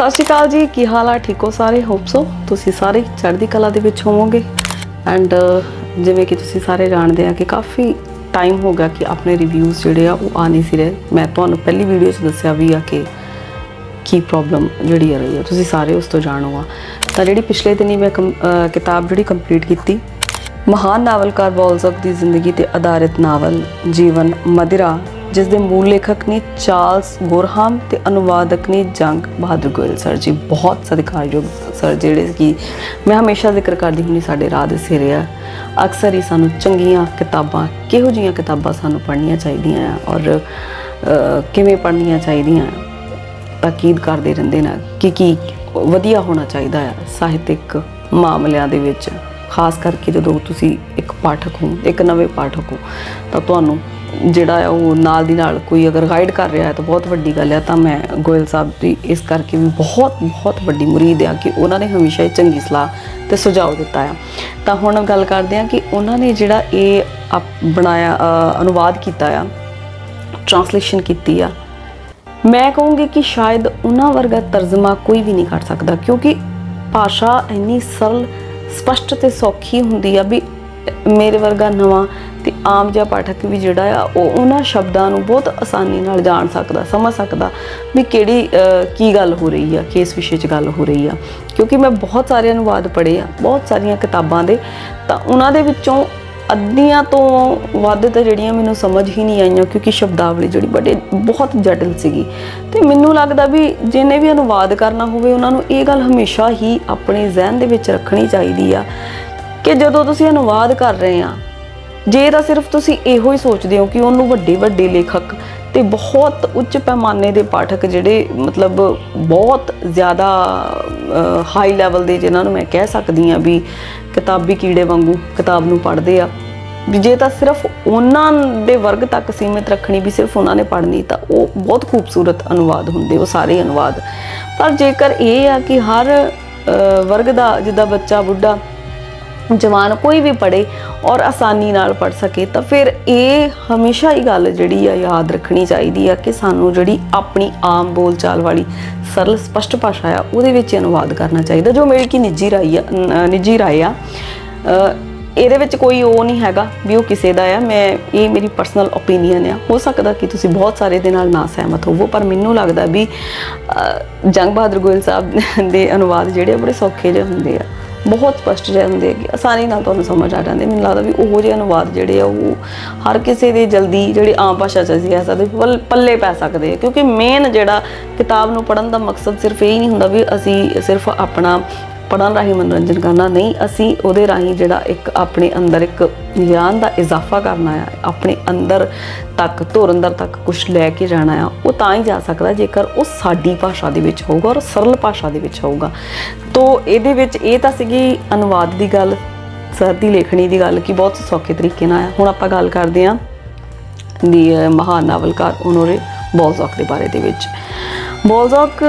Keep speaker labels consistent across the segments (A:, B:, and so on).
A: ਸਤਿ ਸ਼੍ਰੀ ਅਕਾਲ ਜੀ, ਕੀ ਹਾਲ ਆ? ਠੀਕ ਹੋ ਸਾਰੇ? ਹੋਪ ਸੋ ਤੁਸੀਂ ਸਾਰੇ ਚੜ੍ਹਦੀ ਕਲਾ ਦੇ ਵਿੱਚ ਹੋਵੋਗੇ। ਐਂਡ ਜਿਵੇਂ ਕਿ ਤੁਸੀਂ ਸਾਰੇ ਜਾਣਦੇ ਆ ਕਿ ਕਾਫੀ ਟਾਈਮ ਹੋ ਗਿਆ ਕਿ ਆਪਣੇ ਰਿਵਿਊਜ਼ ਜਿਹੜੇ ਆ ਉਹ ਆ ਨਹੀਂ ਸੀ ਰਹੇ। ਮੈਂ ਤੁਹਾਨੂੰ ਪਹਿਲੀ ਵੀਡੀਓ 'ਚ ਦੱਸਿਆ ਵੀ ਆ ਕਿ ਕੀ ਪ੍ਰੋਬਲਮ ਜਿਹੜੀ ਆ ਰਹੀ ਹੈ ਤੁਸੀਂ ਸਾਰੇ ਉਸ ਤੋਂ ਜਾਣੋ ਆ। ਤਾਂ ਜਿਹੜੀ ਪਿਛਲੇ ਦਿਨੀ ਮੈਂ ਕੰ- ਕਿਤਾਬ ਜਿਹੜੀ ਕੰਪਲੀਟ ਕੀਤੀ, ਮਹਾਨ ਨਾਵਲਕਾਰ ਬੋਲਜ਼ਕ ਦੀ ਜ਼ਿੰਦਗੀ ਤੇ ਆਧਾਰਿਤ ਨਾਵਲ ਜੀਵਨ ਮਦਿਰਾ ਜਿਸ ਦੇ ਮੂਲ ਲੇਖਕ ਨੇ ਚਾਰਲਸ ਗੋਰਹਾਮ ਤੇ ਅਨੁਵਾਦਕ ਨੇ ਜੰਗ ਬਹਾਦਰ ਗੋਇਲ। ਸਰ ਜੀ, ਬਹੁਤ ਸਤਿਕਾਰਯੋਗ ਸਰ ਜਿਹੜੇ ਕਿ ਮੈਂ ਹਮੇਸ਼ਾ ਜ਼ਿਕਰ ਕਰਦੀ ਹੁੰਦੀ ਸਾਡੇ ਰਾਹ ਦੇ ਸਿਰੇ ਆ। ਅਕਸਰ ਹੀ ਸਾਨੂੰ ਚੰਗੀਆਂ ਕਿਤਾਬਾਂ, ਕਿਹੋ ਜੀਆਂ ਕਿਤਾਬਾਂ ਸਾਨੂੰ ਪੜ੍ਹਨੀਆਂ ਚਾਹੀਦੀਆਂ ਆ ਔਰ ਕਿਵੇਂ ਪੜ੍ਹਨੀਆਂ ਚਾਹੀਦੀਆਂ ਤਾਕੀਦ ਕਰਦੇ ਰਹਿੰਦੇ ਨੇ, ਕਿ, ਕੀ ਵਧੀਆ ਹੋਣਾ ਚਾਹੀਦਾ ਆ ਸਾਹਿਤਿਕ ਮਾਮਲਿਆਂ ਦੇ ਵਿੱਚ। ਖਾਸ ਕਰਕੇ ਜਦੋਂ ਤੁਸੀਂ ਇੱਕ ਪਾਠਕ ਹੋ, ਇੱਕ ਨਵੇਂ ਪਾਠਕ ਹੋ, ਤਾਂ ਤੁਹਾਨੂੰ ਜਿਹੜਾ ਹੈ ਉਹ ਨਾਲ ਦੀ ਨਾਲ ਕੋਈ ਅਗਰ ਗਾਈਡ ਕਰ ਰਿਹਾ ਹੈ ਤਾਂ ਬਹੁਤ ਵੱਡੀ ਗੱਲ ਹੈ। ਤਾਂ ਮੈਂ ਗੋਇਲ ਸਾਹਿਬ ਦੀ ਇਸ ਕਰਕੇ ਵੀ ਬਹੁਤ ਬਹੁਤ ਵੱਡੀ ਮੁਰੀਦ ਆ ਕਿ ਉਹਨਾਂ ਨੇ ਹਮੇਸ਼ਾ ਹੀ ਚੰਗੀ ਸਲਾਹ ਤੇ ਸੁਝਾਅ ਦਿੱਤਾ ਆ। ਤਾਂ ਹੁਣ ਗੱਲ ਕਰਦੇ ਆ ਕਿ ਉਹਨਾਂ ਨੇ ਜਿਹੜਾ ਇਹ ਆਪ- ਬਣਾਇਆ ਅਨੁਵਾਦ ਕੀਤਾ ਆ ਟ੍ਰਾਂਸਲੇਸ਼ਨ ਕੀਤੀ ਆ, ਮੈਂ ਕਹੂੰਗੀ ਕਿ ਸ਼ਾਇਦ ਉਹਨਾਂ ਵਰਗਾ ਤਰਜਮਾ ਕੋਈ ਵੀ ਨਹੀਂ ਕਰ ਸਕਦਾ ਕਿਉਂਕਿ ਭਾਸ਼ਾ ਇੰਨੀ ਸਰਲ, ਸਪਸ਼ਟ ਤੇ ਸੌਖੀ ਹੁੰਦੀ ਆ ਵੀ ਮੇਰੇ ਵਰਗਾ ਨਵਾਂ ਤੇ ਆਮ ਜਿਹਾ ਪਾਠਕ ਵੀ ਜਿਹੜਾ ਆ, ਉਹ ਉਹਨਾਂ ਸ਼ਬਦਾਂ ਨੂੰ ਬਹੁਤ ਆਸਾਨੀ ਨਾਲ ਜਾਣ ਸਕਦਾ, ਸਮਝ ਸਕਦਾ ਵੀ ਕਿਹੜੀ ਕੀ ਗੱਲ ਹੋ ਰਹੀ ਆ, ਕਿਸ ਵਿਸ਼ੇ 'ਚ ਗੱਲ ਹੋ ਰਹੀ ਆ। ਕਿਉਂਕਿ ਮੈਂ ਬਹੁਤ ਸਾਰੇ ਅਨੁਵਾਦ ਪੜ੍ਹੇ ਆ, ਬਹੁਤ ਸਾਰੀਆਂ ਕਿਤਾਬਾਂ ਦੇ, ਤਾਂ ਉਹਨਾਂ ਦੇ ਵਿੱਚੋਂ ਅੱਧੀਆਂ ਤੋਂ ਵੱਧ ਤਾਂ ਜਿਹੜੀਆਂ ਮੈਨੂੰ ਸਮਝ ਹੀ ਨਹੀਂ ਆਈਆਂ, ਕਿਉਂਕਿ ਸ਼ਬਦਾਵਲੀ ਜਿਹੜੀ ਬੜੇ, ਬਹੁਤ ਜਟਿਲ ਸੀਗੀ। ਤੇ ਮੈਨੂੰ ਲੱਗਦਾ ਵੀ ਜਿਹਨੇ ਵੀ ਅਨੁਵਾਦ ਕਰਨਾ ਹੋਵੇ, ਉਹਨਾਂ ਨੂੰ ਇਹ ਗੱਲ ਹਮੇਸ਼ਾ ਹੀ ਆਪਣੇ ਜ਼ਿਹਨ ਦੇ ਵਿੱਚ ਰੱਖਣੀ ਚਾਹੀਦੀ ਆ ਕਿ ਜਦੋਂ ਤੁਸੀਂ ਅਨੁਵਾਦ ਕਰ ਰਹੇ ਆ ਜੇ ਤਾਂ ਸਿਰਫ ਤੁਸੀਂ ਇਹੋ ਹੀ ਸੋਚਦੇ ਹੋ ਕਿ ਉਹਨੂੰ ਵੱਡੇ ਵੱਡੇ ਲੇਖਕ ਤੇ ਬਹੁਤ ਉੱਚ ਪੈਮਾਨੇ ਦੇ ਪਾਠਕ ਜਿਹੜੇ ਮਤਲਬ ਬਹੁਤ ਜ਼ਿਆਦਾ ਹਾਈ ਲੈਵਲ ਦੇ ਜਿਨ੍ਹਾਂ ਨੂੰ ਮੈਂ ਕਹਿ ਸਕਦੀ ਆ ਵੀ ਕਿਤਾਬੀ ਕੀੜੇ ਵਾਂਗੂ ਕਿਤਾਬ ਨੂੰ ਪੜ੍ਹਦੇ ਆ, ਵੀ ਜੇ ਤਾਂ ਸਿਰਫ ਉਹਨਾਂ ਦੇ ਵਰਗ ਤੱਕ ਸੀਮਿਤ ਰੱਖਣੀ ਵੀ ਸਿਰਫ ਉਹਨਾਂ ਨੇ ਪੜ੍ਹਨੀ ਤਾਂ ਉਹ ਬਹੁਤ ਖੂਬਸੂਰਤ ਅਨੁਵਾਦ ਹੁੰਦੇ, ਉਹ ਸਾਰੇ ਅਨੁਵਾਦ। ਪਰ ਜੇਕਰ ਇਹ ਆ ਕਿ ਹਰ ਵਰਗ ਦਾ, ਜਿੱਦਾਂ ਬੱਚਾ, ਬੁੱਢਾ, ਜਵਾਨ ਕੋਈ ਵੀ ਪੜੇ ਔਰ ਆਸਾਨੀ ਨਾਲ ਪੜ ਸਕੇ, ਤਾਂ ਫਿਰ ਇਹ ਹਮੇਸ਼ਾ ਹੀ ਗੱਲ ਜਿਹੜੀ ਆ ਯਾਦ ਰੱਖਣੀ ਚਾਹੀਦੀ ਆ ਕਿ ਸਾਨੂੰ ਜਿਹੜੀ ਆਪਣੀ ਆਮ ਬੋਲਚਾਲ ਵਾਲੀ ਸਰਲ ਸਪਸ਼ਟ ਭਾਸ਼ਾ ਆ, ਉਹਦੇ ਵਿੱਚ ਹੀ ਅਨੁਵਾਦ ਕਰਨਾ ਚਾਹੀਦਾ। ਜੋ ਮੇਰੀ ਕੀ ਨਿੱਜੀ ਰਾਈ ਆ ਨਿੱਜੀ ਰਾਏ ਆ ਇਹਦੇ ਵਿੱਚ ਕੋਈ ਉਹ ਨਹੀਂ ਹੈਗਾ ਵੀ ਉਹ ਕਿਸੇ ਦਾ ਆ। ਮੈਂ, ਇਹ ਮੇਰੀ ਪਰਸਨਲ ਓਪੀਨੀਅਨ ਆ। ਹੋ ਸਕਦਾ ਕਿ ਤੁਸੀਂ ਬਹੁਤ ਸਾਰੇ ਦੇ ਨਾਲ ਨਾ ਸਹਿਮਤ ਹੋਵੋ, ਪਰ ਮੈਨੂੰ ਲੱਗਦਾ ਵੀ ਜੰਗ ਬਹਾਦਰ ਗੋਇਲ ਸਾਹਿਬ ਦੇ ਅਨੁਵਾਦ ਜਿਹੜੇ ਆ ਬੜੇ ਸੌਖੇ ਜਿਹੇ ਹੁੰਦੇ ਆ। ਬਹੁਤ ਸਪਸ਼ਟ ਜਿਹੇ ਹੁੰਦੇ ਕਿ ਆਸਾਨੀ ਨਾਲ ਤੁਹਾਨੂੰ ਸਮਝ ਆ ਜਾਂਦੇ। ਮੈਨੂੰ ਲੱਗਦਾ ਵੀ ਉਹ ਜਿਹੇ ਅਨੁਵਾਦ ਜਿਹੜੇ ਆ, ਉਹ ਹਰ ਕਿਸੇ ਦੇ ਜਲਦੀ ਜਿਹੜੇ ਆਮ ਭਾਸ਼ਾ ਚ ਅਸੀਂ ਕਹਿ ਸਕਦੇ, ਪੱਲ- ਪੱਲੇ ਪੈ ਸਕਦੇ ਆ। ਕਿਉਂਕਿ ਮੇਨ ਜਿਹੜਾ ਕਿਤਾਬ ਨੂੰ ਪੜਨ ਦਾ ਮਕਸਦ ਸਿਰਫ ਇਹ ਹੀ ਨਹੀਂ ਹੁੰਦਾ ਵੀ ਅਸੀਂ ਸਿਰਫ ਆਪਣਾ ਪੜਨ ਰਾਹੀਂ ਮਨੋਰੰਜਨ ਕਰਨਾ ਨਹੀਂ, ਅਸੀਂ ਉਹਦੇ ਰਾਹੀਂ ਜਿਹੜਾ ਇੱਕ ਆਪਣੇ ਅੰਦਰ ਇੱਕ ਗਿਆਨ ਦਾ ਇਜ਼ਾਫਾ ਕਰਨਾ ਆ ਆਪਣੇ ਅੰਦਰ ਤੱਕ, ਧੁਰ ਅੰਦਰ ਤੱਕ ਕੁਝ ਲੈ ਕੇ ਜਾਣਾ ਆ, ਉਹ ਤਾਂ ਹੀ ਜਾ ਸਕਦਾ ਜੇਕਰ ਉਹ ਸਾਡੀ ਭਾਸ਼ਾ ਦੇ ਵਿੱਚ ਹੋਊਗਾ ਔਰ ਸਰਲ ਭਾਸ਼ਾ ਦੇ ਵਿੱਚ ਹੋਊਗਾ। ਤੋ ਇਹਦੇ ਵਿੱਚ ਇਹ ਤਾਂ ਸੀਗੀ ਅਨੁਵਾਦ ਦੀ ਗੱਲ, ਸਰ ਦੀ ਲੇਖਣੀ ਦੀ ਗੱਲ ਕਿ ਬਹੁਤ ਸੌਖੇ ਤਰੀਕੇ ਨਾਲ ਆ ਹੁਣ ਆਪਾਂ ਗੱਲ ਕਰਦੇ ਹਾਂ ਦੀ ਮਹਾਨ ਨਾਵਲਕਾਰ ਓਨੋਰੇ ਬੋਲਜ਼ੌਕ ਦੇ ਬਾਰੇ ਦੇ ਵਿੱਚ। ਬੋਲਜ਼ੌਕ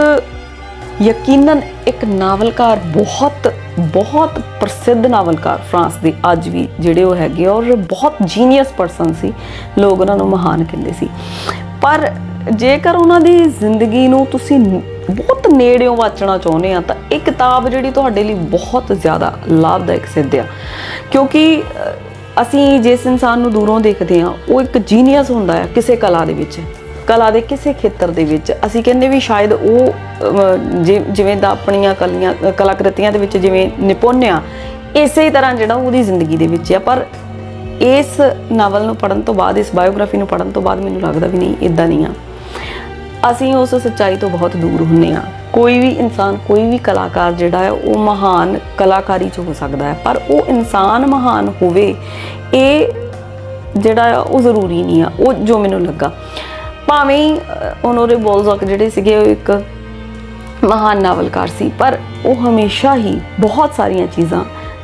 A: ਯਕੀਨਨ ਇੱਕ ਨਾਵਲਕਾਰ, ਬਹੁਤ ਬਹੁਤ ਪ੍ਰਸਿੱਧ ਨਾਵਲਕਾਰ ਫਰਾਂਸ ਦੇ ਅੱਜ ਵੀ ਜਿਹੜੇ ਉਹ ਹੈਗੇ ਆ, ਔਰ ਬਹੁਤ ਜੀਨੀਅਸ ਪਰਸਨ ਸੀ, ਲੋਕ ਉਹਨਾਂ ਨੂੰ ਮਹਾਨ ਕਹਿੰਦੇ ਸੀ। ਪਰ ਜੇਕਰ ਉਹਨਾਂ ਦੀ ਜ਼ਿੰਦਗੀ ਨੂੰ ਤੁਸੀਂ ਬਹੁਤ ਨੇੜਿਓਂ ਵਾਚਣਾ ਚਾਹੁੰਦੇ ਆ, ਤਾਂ ਇਹ ਕਿਤਾਬ ਜਿਹੜੀ ਤੁਹਾਡੇ ਲਈ ਬਹੁਤ ਜ਼ਿਆਦਾ ਲਾਭਦਾਇਕ ਸਿੱਧ ਆ। ਕਿਉਂਕਿ ਅਸੀਂ ਜਿਸ ਇਨਸਾਨ ਨੂੰ ਦੂਰੋਂ ਦੇਖਦੇ ਆ, ਉਹ ਇੱਕ ਜੀਨੀਅਸ ਹੁੰਦਾ ਹੈ ਕਿਸੇ ਕਲਾ ਦੇ ਵਿੱਚ। ਕਲਾ ਦੇ ਕਿਸੇ ਖੇਤਰ ਦੇ ਵਿੱਚ ਅਸੀਂ ਕਹਿੰਦੇ ਵੀ ਸ਼ਾਇਦ ਉਹ ਅਹ, ਜਿਵੇਂ ਦਾ ਆਪਣੀਆਂ ਕਲੀਆਂ ਕਲਾਕ੍ਰਿਤੀਆਂ ਦੇ ਵਿੱਚ ਜਿਵੇਂ ਨਿਪੁੰਨ ਆ ਇਸੇ ਤਰ੍ਹਾਂ ਜਿਹੜਾ ਉਹਦੀ ਜ਼ਿੰਦਗੀ ਦੇ ਵਿੱਚ ਆ। ਪਰ ਇਸ ਨਾਵਲ ਨੂੰ ਪੜਨ ਤੋਂ ਬਾਅਦ ਇਸ ਬਾਇਓਗ੍ਰਾਫੀ ਨੂੰ ਪੜਨ ਤੋਂ ਬਾਅਦ ਮੈਨੂੰ ਲੱਗਦਾ ਵੀ ਨਹੀਂ ਇਦਾਂ ਨਹੀਂ ਆ। ਅਸੀਂ ਉਸ ਸੱਚਾਈ ਤੋਂ ਬਹੁਤ ਦੂਰ ਹੁੰਨੇ ਆ। ਕੋਈ ਵੀ ਇਨਸਾਨ ਕੋਈ ਵੀ ਕਲਾਕਾਰ ਜਿਹੜਾ ਹੈ ਉਹ ਮਹਾਨ ਕਲਾਕਾਰੀ ਚ ਹੋ ਸਕਦਾ ਹੈ। ਪਰ ਉਹ ਇਨਸਾਨ ਮਹਾਨ ਹੋਵੇ ਇਹ ਜਿਹੜਾ ਆ ਉਹ ਜ਼ਰੂਰੀ ਨਹੀਂ ਆ ਉਹ ਜੋ ਮੈਨੂੰ ਲੱਗਾ। ਭਾਵੇਂ ਹੀ, ਅਹ, ਓਨੋਰੇ ਜਿਹੜੇ ਸੀਗੇ ਉਹ ਇੱਕ ਮਹਾਨ ਨਾਵਲਕਾਰ ਸੀ ਪਰ ਉਹ ਹਮੇਸ਼ਾ ਹੀ ਬਹੁਤ ਸਾਰੀਆਂ ਚੀਜ਼ਾਂ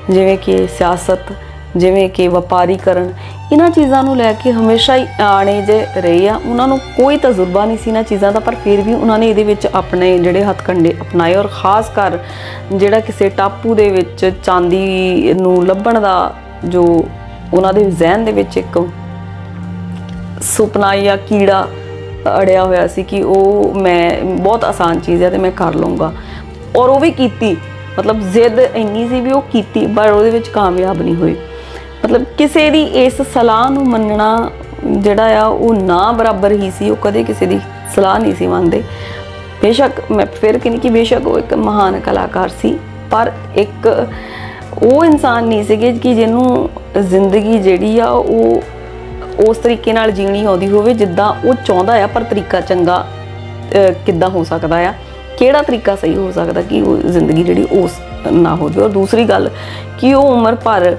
A: ਜਿਵੇਂ ਕਿ ਸਿਆਸਤ ਜਿਵੇਂ ਕਿ ਵਪਾਰੀਕਰਨ ਇਹਨਾਂ ਚੀਜ਼ਾਂ ਨੂੰ ਲੈ ਕੇ ਹਮੇਸ਼ਾ ਹੀ ਆਣੇ ਜੇ ਰਹੇ ਆ। ਉਹਨਾਂ ਨੂੰ ਕੋਈ ਤਜਰਬਾ ਨਹੀਂ ਸੀ ਇਹਨਾਂ ਚੀਜ਼ਾਂ ਦਾ ਪਰ ਫਿਰ ਵੀ ਉਹਨਾਂ ਨੇ ਇਹਦੇ ਵਿੱਚ ਆਪਣੇ ਜਿਹੜੇ ਹੱਥ ਹੱਥਕੰਡੇ ਅਪਣਾਏ ਔਰ ਖਾਸ ਕਰ ਜਿਹੜਾ ਕਿਸੇ ਟਾਪੂ ਦੇ ਵਿੱਚ ਚਾਂਦੀ ਨੂੰ ਲੱਭਣ ਦਾ ਜੋ ਉਹਨਾਂ ਦੇ ਜ਼ਿਹਨ ਦੇ ਵਿੱਚ ਇੱਕ ਸੁਪਨਾ ਜਾਂ ਕੀੜਾ ਅੜਿਆ ਹੋਇਆ ਸੀ ਕਿ ਉਹ ਮੈਂ ਬਹੁਤ ਆਸਾਨ ਚੀਜ਼ ਹੈ ਤੇ ਮੈਂ ਕਰ ਲਵਾਂਗਾ ਔਰ ਉਹ ਵੀ ਕੀਤੀ। ਮਤਲਬ ਜ਼ਿੱਦ ਇੰਨੀ ਸੀ ਵੀ ਉਹ ਕੀਤੀ, ਪਰ ਉਹਦੇ ਵਿੱਚ ਕਾਮਯਾਬ ਨਹੀਂ ਹੋਈ ਮਤਲਬ ਕਿਸੇ ਦੀ ਇਸ ਸਲਾਹ ਨੂੰ ਮੰਨਣਾ ਜਿਹੜਾ ਆ, ਉਹ ਨਾ ਬਰਾਬਰ ਹੀ ਸੀ। ਉਹ ਕਦੇ ਕਿਸੇ ਦੀ ਸਲਾਹ ਨਹੀਂ ਸੀ ਮੰਨਦੇ। ਬੇਸ਼ੱਕ ਮੈਂ ਫਿਰ ਕਹਿੰਦੀ ਕਿ ਬੇਸ਼ੱਕ ਉਹ ਇੱਕ ਮਹਾਨ ਕਲਾਕਾਰ ਸੀ, ਪਰ ਇੱਕ ਉਹ ਇਨਸਾਨ ਨਹੀਂ ਸੀਗੇ ਕਿ ਜਿਹਨੂੰ ਜ਼ਿੰਦਗੀ ਜਿਹੜੀ ਆ, ਉਹ ਉਸ ਤਰੀਕੇ ਨਾਲ ਜੀਣੀ ਆਉਂਦੀ ਹੋਵੇ ਜਿੱਦਾਂ ਉਹ ਚਾਹੁੰਦਾ ਆ ਪਰ ਤਰੀਕਾ ਚੰਗਾ ਕਿੱਦਾਂ ਹੋ ਸਕਦਾ ਆ? ਕਿਹੜਾ ਤਰੀਕਾ ਸਹੀ ਹੋ ਸਕਦਾ ਕਿ ਉਹ ਜ਼ਿੰਦਗੀ ਜਿਹੜੀ ਉਸ ਨਾ ਹੋ ਜਾਵੇ? ਔਰ ਦੂਸਰੀ ਗੱਲ ਕਿ ਉਹ ਉਮਰ ਭਰ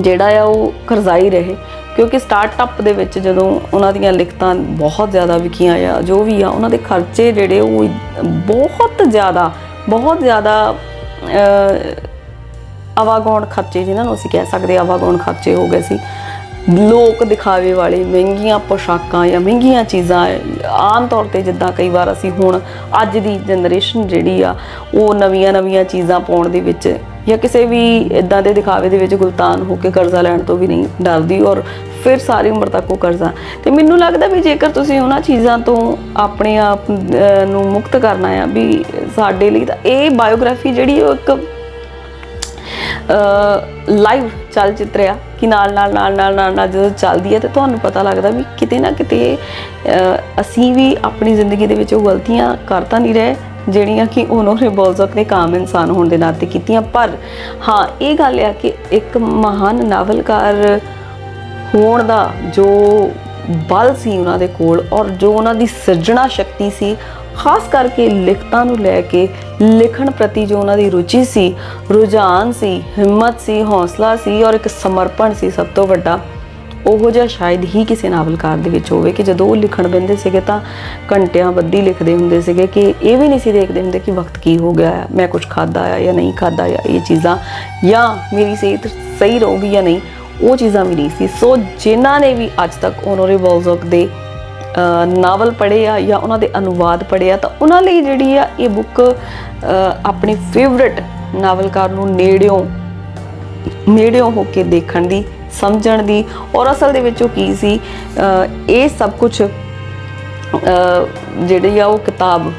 A: ਜਿਹੜਾ ਆ ਉਹ ਕਰਜ਼ਾਈ ਰਹੇ ਕਿਉਂਕਿ ਸਟਾਰਟਅਪ ਦੇ ਵਿੱਚ ਜਦੋਂ ਉਹਨਾਂ ਦੀਆਂ ਲਿਖਤਾਂ ਬਹੁਤ ਜ਼ਿਆਦਾ ਵਿਕੀਆਂ ਆ ਜੋ ਵੀ ਆ ਉਹਨਾਂ ਦੇ ਖਰਚੇ ਜਿਹੜੇ ਉਹ ਬਹੁਤ ਜ਼ਿਆਦਾ ਬਹੁਤ ਜ਼ਿਆਦਾ ਅਹ, ਆਵਾਗੌਣ ਖਰਚੇ ਜਿਨ੍ਹਾਂ ਨੂੰ ਅਸੀਂ ਕਹਿ ਸਕਦੇ ਆਵਾਗੌਣ ਖਰਚੇ ਹੋ ਗਏ ਸੀ। ਲੋਕ ਦਿਖਾਵੇ ਵਾਲੇ, ਮਹਿੰਗੀਆਂ ਪੋਸ਼ਾਕਾਂ ਜਾਂ ਮਹਿੰਗੀਆਂ ਚੀਜ਼ਾਂ, ਆਮ ਤੌਰ ਤੇ ਜਿੱਦਾਂ ਕਈ ਵਾਰ ਅਸੀਂ ਹੁਣ ਅੱਜ ਦੀ ਜਨਰੇਸ਼ਨ ਜਿਹੜੀ ਆ, ਉਹ ਨਵੀਆਂ ਨਵੀਆਂ ਚੀਜ਼ਾਂ ਪਾਉਣ ਦੇ ਵਿੱਚ ਜਾਂ ਕਿਸੇ ਵੀ ਇਦਾਂ ਦੇ ਦਿਖਾਵੇ ਦੇ ਵਿੱਚ ਗੁਲਤਾਨ ਹੋ ਕੇ ਕਰਜ਼ਾ ਲੈਣ ਤੋਂ ਵੀ ਨਹੀਂ ਡਰਦੀ ਔਰ ਫਿਰ ਸਾਰੀ ਉਮਰ ਤੱਕ ਉਹ ਕਰਜ਼ਾ। ਤੇ ਮੈਨੂੰ ਲੱਗਦਾ ਵੀ ਜੇਕਰ ਤੁਸੀਂ ਉਹਨਾਂ ਚੀਜ਼ਾਂ ਤੋਂ ਆਪਣੇ ਆਪ ਨੂੰ ਮੁਕਤ ਕਰਨਾ ਆ, ਵੀ ਸਾਡੇ ਲਈ ਤਾਂ ਇਹ ਬਾਇਓਗ੍ਰਾਫੀ ਜਿਹੜੀ ਉਹ ਇੱਕ ਲਾਈਵ ਚਲਚਿੱਤਰ ਆ ਕਿ ਨਾਲ ਨਾਲ ਨਾਲ ਨਾਲ ਨਾਲ ਨਾਲ ਜਦੋਂ ਚੱਲਦੀ ਹੈ ਤੇ ਤੁਹਾਨੂੰ ਪਤਾ ਲੱਗਦਾ ਵੀ ਕਿਤੇ ਨਾ ਕਿਤੇ ਅਸੀਂ ਵੀ ਆਪਣੀ ਜ਼ਿੰਦਗੀ ਦੇ ਵਿੱਚ ਉਹ ਗਲਤੀਆਂ ਕਰ ਤਾਂ ਨਹੀਂ ਰਹੇ, ਜਿਹੜੀਆਂ ਕਿ ਉਹਨਾਂ ਨੇ ਬੋਲਜ਼ਕ ਨੇ ਕਾਮ ਇਨਸਾਨ ਹੋਣ ਦੇ ਨਾਤੇ ਕੀਤੀਆਂ। ਪਰ ਹਾਂ, ਇਹ ਗੱਲ ਆ ਕਿ ਇੱਕ ਮਹਾਨ ਨਾਵਲਕਾਰ ਹੋਣ ਦਾ ਜੋ ਬਲ ਸੀ ਉਹਨਾਂ ਦੇ ਕੋਲ ਔਰ ਜੋ ਉਹਨਾਂ ਦੀ ਸਿਰਜਣਾ ਸ਼ਕਤੀ ਸੀ, ਖਾਸ ਕਰਕੇ ਲਿਖਤਾਂ ਨੂੰ ਲੈ ਕੇ ਲਿਖਣ ਪ੍ਰਤੀ ਜੋ ਉਹਨਾਂ ਦੀ ਰੁਚੀ ਸੀ, ਰੁਝਾਨ ਸੀ, ਹਿੰਮਤ ਸੀ, ਹੌਸਲਾ ਸੀ ਔਰ ਇੱਕ ਸਮਰਪਣ ਸੀ ਸਭ ਤੋਂ ਵੱਡਾ, ਉਹੋ ਜਿਹਾ ਸ਼ਾਇਦ ਹੀ ਕਿਸੇ ਨਾਵਲਕਾਰ ਦੇ ਵਿੱਚ ਹੋਵੇ ਕਿ ਜਦੋਂ ਉਹ ਲਿਖਣ ਬੰਦੇ ਸੀਗੇ ਤਾਂ ਘੰਟਿਆਂ ਬੱਧੀ ਲਿਖਦੇ ਹੁੰਦੇ ਸੀਗੇ ਕਿ ਇਹ ਵੀ ਨਹੀਂ ਸੀ ਦੇਖਦੇ ਹੁੰਦੇ ਕਿ ਵਕਤ ਕੀ ਹੋ ਗਿਆ ਹੈ, ਮੈਂ ਕੁਝ ਖਾਦਾ ਆ ਜਾਂ ਨਹੀਂ ਖਾਦਾ ਆ, ਇਹ ਚੀਜ਼ਾਂ ਜਾਂ ਮੇਰੀ ਸਿਹਤ ਸਹੀ ਰਹੂਗੀ ਜਾਂ ਨਹੀਂ। ਉਹ ਚੀਜ਼ਾਂ ਵੀ ਨਹੀਂ ਸੀ। ਸੋ ਜਿਨ੍ਹਾਂ ਨੇ ਵੀ ਅੱਜ ਤੱਕ ਓਨੋਰੇ ਬੋਲਜ਼ੋਕ ਦੇ ਨਾਵਲ ਪੜ੍ਹੇ ਆ ਜਾਂ ਉਹਨਾਂ ਦੇ ਅਨੁਵਾਦ ਪੜ੍ਹੇ ਆ, ਤਾਂ ਉਹਨਾਂ ਲਈ ਜਿਹੜੀ ਆ ਇਹ ਬੁੱਕ ਆਪਣੇ ਫੇਵਰਿਟ ਨਾਵਲਕਾਰ ਨੂੰ ਨੇੜਿਓਂ ਨੇੜਿਓਂ ਹੋ ਕੇ ਦੇਖਣ ਦੀ, ਸਮਝਣ ਦੀ, ਔਰ ਅਸਲ ਦੇ ਵਿੱਚ ਉਹ ਕੀ ਸੀ ਇਹ ਸਭ ਕੁਝ ਜਿਹੜੀ ਆ ਉਹ ਕਿਤਾਬ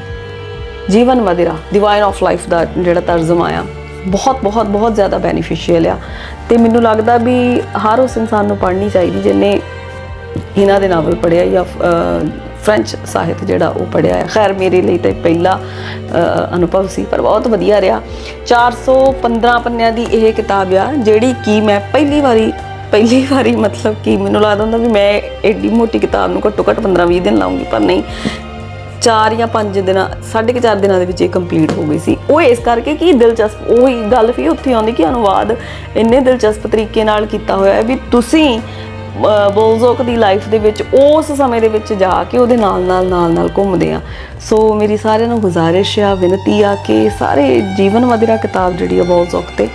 A: Jeevan Madira divine of life ਦਾ ਜਿਹੜਾ ਤਰਜਮਾ ਆ ਬਹੁਤ ਬਹੁਤ ਬਹੁਤ ਜ਼ਿਆਦਾ ਬੈਨੀਫੀਸ਼ੀਅਲ ਆ। ਤੇ ਮੈਨੂੰ ਲੱਗਦਾ ਵੀ ਹਰ ਉਸ ਇਨਸਾਨ ਨੂੰ ਪੜ੍ਹਨੀ ਚਾਹੀਦੀ ਜਿਹਨੇ ਇਹਨਾਂ ਦੇ ਨਾਵਲ ਪੜ੍ਹਿਆ ਜਾਂ ਅ, ਫ੍ਰੈਂਚ ਸਾਹਿਤ ਜਿਹੜਾ ਉਹ ਪੜ੍ਹਿਆ ਹੈ ਖੈਰ ਮੇਰੇ ਲਈ ਤਾਂ ਪਹਿਲਾ ਅਨੁਭਵ ਸੀ ਪਰ ਬਹੁਤ ਵਧੀਆ ਰਿਹਾ। 415 ਪੰਨਿਆਂ ਦੀ ਇਹ ਕਿਤਾਬ ਆ ਜਿਹੜੀ ਕਿ ਮੈਂ ਪਹਿਲੀ ਵਾਰੀ ਪਹਿਲੀ ਵਾਰੀ ਮਤਲਬ ਕਿ ਮੈਨੂੰ ਲੱਗਦਾ ਹੁੰਦਾ ਵੀ ਮੈਂ ਐਡੀ ਮੋਟੀ ਕਿਤਾਬ ਨੂੰ ਘੱਟੋ ਘੱਟ 15-20 ਦਿਨ ਲਾਉਂਗੀ ਪਰ ਨਹੀਂ। ਚਾਰ ਜਾਂ ਪੰਜ ਦਿਨਾਂ, ਸਾਢੇ ਕੁ ਚਾਰ ਦਿਨਾਂ ਦੇ ਵਿੱਚ ਇਹ ਕੰਪਲੀਟ ਹੋ ਗਈ ਸੀ। ਉਹ ਇਸ ਕਰਕੇ ਕਿ ਦਿਲਚਸਪ, ਉਹੀ ਗੱਲ ਫਿਰ ਉੱਥੇ ਆਉਂਦੀ ਕਿ ਅਨੁਵਾਦ ਇੰਨੇ ਦਿਲਚਸਪ ਤਰੀਕੇ ਨਾਲ ਕੀਤਾ ਹੋਇਆ ਹੈ ਵੀ ਤੁਸੀਂ ਬੋਲਜ਼ੋਕ ਦੀ ਲਾਈਫ ਦੇ ਵਿੱਚ ਉਸ ਸਮੇਂ ਦੇ ਵਿੱਚ ਜਾ ਕੇ ਉਹਦੇ ਨਾਲ ਨਾਲ ਨਾਲ ਨਾਲ ਘੁੰਮਦੇ ਆ। ਸੋ ਮੇਰੀ ਸਾਰਿਆਂ ਨੂੰ ਗੁਜ਼ਾਰਿਸ਼ ਆ, ਬੇਨਤੀ ਆ ਕਿ ਸਾਰੇ ਜੀਵਨ ਮਦਿਰਾ ਕਿਤਾਬ ਜਿਹੜੀ ਆ ਬੋਲਜ਼ੋਕ ਤੇ,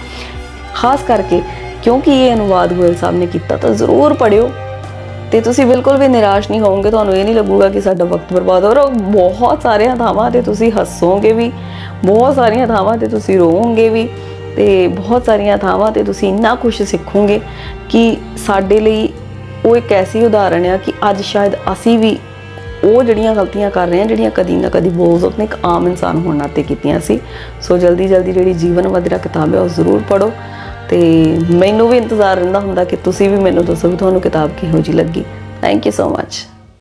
A: ਖਾਸ ਕਰਕੇ ਕਿਉਂਕਿ ਇਹ ਅਨੁਵਾਦ ਗੋਇਲ ਸਾਹਿਬ ਨੇ ਕੀਤਾ ਤਾਂ ਜ਼ਰੂਰ ਪੜਿਓ ਤੇ ਤੁਸੀਂ ਬਿਲਕੁਲ ਵੀ ਨਿਰਾਸ਼ ਨਹੀਂ ਹੋਵੋਗੇ, ਤੁਹਾਨੂੰ ਇਹ ਨਹੀਂ ਲੱਗੂਗਾ ਕਿ ਸਾਡਾ ਵਕਤ ਬਰਬਾਦ ਹੋ ਰਿਹਾ ਬਹੁਤ ਸਾਰੀਆਂ ਥਾਵਾਂ ਤੇ ਤੁਸੀਂ ਹੱਸੋਗੇ ਵੀ, ਬਹੁਤ ਸਾਰੀਆਂ ਥਾਵਾਂ ਤੇ ਤੁਸੀਂ ਰੋਵੋਗੇ ਵੀ ਤੇ ਬਹੁਤ ਸਾਰੀਆਂ ਥਾਵਾਂ ਤੇ ਤੁਸੀਂ ਇੰਨਾ ਕੁਝ ਸਿੱਖੋਗੇ ਕਿ ਸਾਡੇ ਲਈ ਉਹ ਇੱਕ ਐਸੀ ਉਦਾਹਰਣ ਆ ਕਿ ਅੱਜ ਸ਼ਾਇਦ ਅਸੀਂ ਵੀ ਉਹ ਜਿਹੜੀਆਂ ਗਲਤੀਆਂ ਕਰ ਰਹੇ ਹਾਂ, ਜਿਹੜੀਆਂ ਕਦੀ ਨਾ ਕਦੀ ਬੋਲਜ਼ੋਕ ਨੇ ਇੱਕ ਆਮ ਇਨਸਾਨ ਹੋਣ ਨਾਤੇ ਕੀਤੀਆਂ ਸੀ। ਸੋ ਜਲਦੀ ਜਲਦੀ ਜਿਹੜੀ ਜੀਵਨ ਮਦਿਰਾ ਕਿਤਾਬ ਹੈ, ਉਹ ਜ਼ਰੂਰ ਪੜੋ ਤੇ ਮੈਨੂੰ ਵੀ ਇੰਤਜ਼ਾਰ ਰਹਿੰਦਾ ਹੁੰਦਾ ਕਿ ਤੁਸੀਂ ਵੀ ਮੈਨੂੰ ਦੱਸੋ ਵੀ ਤੁਹਾਨੂੰ ਕਿਤਾਬ ਕਿਹੋ ਜਿਹੀ ਲੱਗੀ। Thank you so much